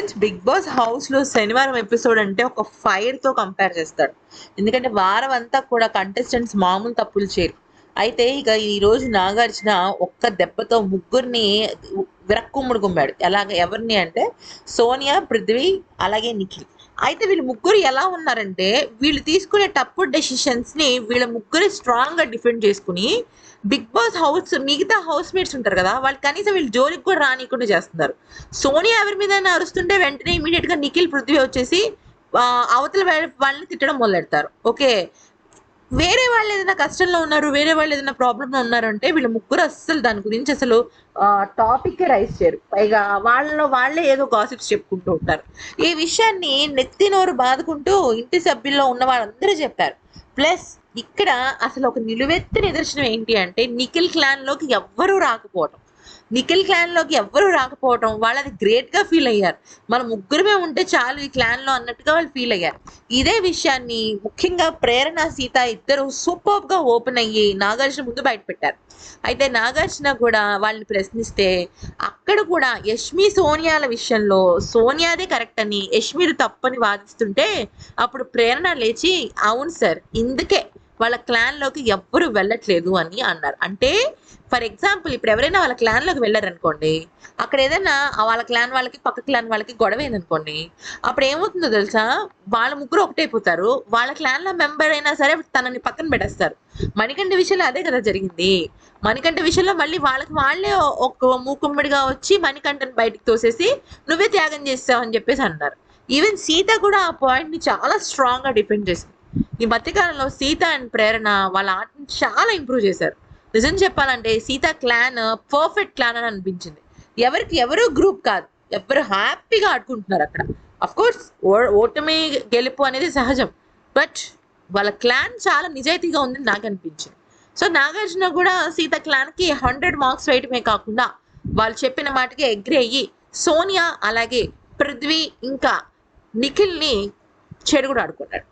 Friends big boss హౌస్లో శనివారం episode అంటే ఒక ఫైర్తో కంపేర్ చేస్తాడు. ఎందుకంటే వారం అంతా కూడా కంటెస్టెంట్స్ మామూలు తప్పులు చేయరు. అయితే ఇక ఈ రోజు నాగార్జున ఒక్క దెబ్బతో ముగ్గురిని విరక్కుమ్ముడు గుమ్మాడు. ఎలాగ ఎవరిని అంటే సోనియా పృథ్వీ అలాగే నిఖిల్. అయితే వీళ్ళు ముగ్గురు ఎలా ఉన్నారంటే వీళ్ళు తీసుకునే తప్పు డెసిషన్స్ని వీళ్ళ ముగ్గురు స్ట్రాంగ్గా డిఫెండ్ చేసుకుని బిగ్ బాస్ హౌస్ మిగతా హౌస్ మేట్స్ ఉంటారు కదా వాళ్ళు కనీసం వీళ్ళు జోలికి కూడా రానియకుండా చేస్తున్నారు. సోనియా ఎవరి మీద అరుస్తుంటే వెంటనే ఇమీడియట్గా నిఖిల్ పృథ్వీ వచ్చేసి అవతల వాళ్ళని తిట్టడం మొదలెడతారు. ఓకే? వేరే వాళ్ళు ఏదైనా కష్టంలో ఉన్నారు వేరే వాళ్ళు ఏదైనా ప్రాబ్లంలో ఉన్నారు అంటే వీళ్ళు ముగ్గురు అస్సలు దాని గురించి అసలు టాపిక్ రైస్ చేయరు. పైగా వాళ్ళలో వాళ్ళే ఏదో గాసిప్స్ చెప్పుకుంటూ ఉంటారు. ఈ విషయాన్ని నెత్తి నోరు బాదుకుంటూ ఇంటి సభ్యుల్లో ఉన్న వాళ్ళందరూ చెప్పారు. ప్లస్ ఇక్కడ అసలు ఒక నిలువెత్తి నిదర్శనం ఏంటి అంటే నిఖిల్ క్లాన్లోకి ఎవ్వరూ రాకపోవటం. నిఖిల్ క్లాన్లోకి ఎవ్వరూ రాకపోవటం వాళ్ళది గ్రేట్గా ఫీల్ అయ్యారు. మన ముగ్గురమే ఉంటే చాలు ఈ క్లాన్లో అన్నట్టుగా వాళ్ళు ఫీల్ అయ్యారు. ఇదే విషయాన్ని ముఖ్యంగా ప్రేరణ సీత ఇద్దరు సూపర్గా ఓపెన్ అయ్యి నాగార్జున ముందు బయట పెట్టారు. అయితే నాగార్జున కూడా వాళ్ళని ప్రశ్నిస్తే అక్కడ కూడా యష్మి సోనియాల విషయంలో సోనియాదే కరెక్ట్ అని యష్మిది తప్పని వాదిస్తుంటే అప్పుడు ప్రేరణ లేచి అవును సార్ ఇందుకే. వాళ్ళ క్లాన్లోకి ఎవ్వరు వెళ్ళట్లేదు అని అన్నారు. అంటే ఫర్ ఎగ్జాంపుల్ ఇప్పుడు ఎవరైనా వాళ్ళ క్లాన్లోకి వెళ్ళారనుకోండి అక్కడ ఏదైనా వాళ్ళ క్లాన్ వాళ్ళకి పక్క క్లాన్ వాళ్ళకి గొడవ అయిందనుకోండి అప్పుడు ఏమవుతుందో తెలుసా? వాళ్ళ ముగ్గురు ఒకటైపోతారు. వాళ్ళ క్లాన్లో మెంబర్ అయినా సరే తనని పక్కన పెట్టేస్తారు. మణికంఠ విషయంలో అదే కదా జరిగింది. మణికంఠ విషయంలో మళ్ళీ వాళ్ళకి వాళ్ళే ఒక మూకుమ్మడిగా వచ్చి మణికంఠని బయటకు తోసేసి నువ్వే త్యాగం చేస్తావు అని చెప్పేసి అన్నారు. ఈవెన్ సీత కూడా ఆ పాయింట్ని చాలా స్ట్రాంగ్గా డిపెండ్ చేసింది. ఈ మధ్యకాలంలో సీత అండ్ ప్రేరణ వాళ్ళ ఆర్ట్ని చాలా ఇంప్రూవ్ చేశారు. నిజం చెప్పాలంటే సీత క్లాన్ పర్ఫెక్ట్ క్లాన్ అని అనిపించింది. ఎవరికి ఎవరు గ్రూప్ కాదు. ఎవరు హ్యాపీగా ఆడుకుంటున్నారు అక్కడ. అఫ్ కోర్స్ ఓటమి గెలుపు అనేది సహజం. బట్ వాళ్ళ క్లాన్ చాలా నిజాయితీగా ఉందని నాకు అనిపించింది. సో నాగార్జున కూడా సీత క్లాన్కి హండ్రెడ్ మార్క్స్ వేయటమే కాకుండా వాళ్ళు చెప్పిన మాటకి అగ్రి అయ్యి సోనియా అలాగే పృథ్వీ ఇంకా నిఖిల్ని చెడు కూడా ఆడుకున్నాడు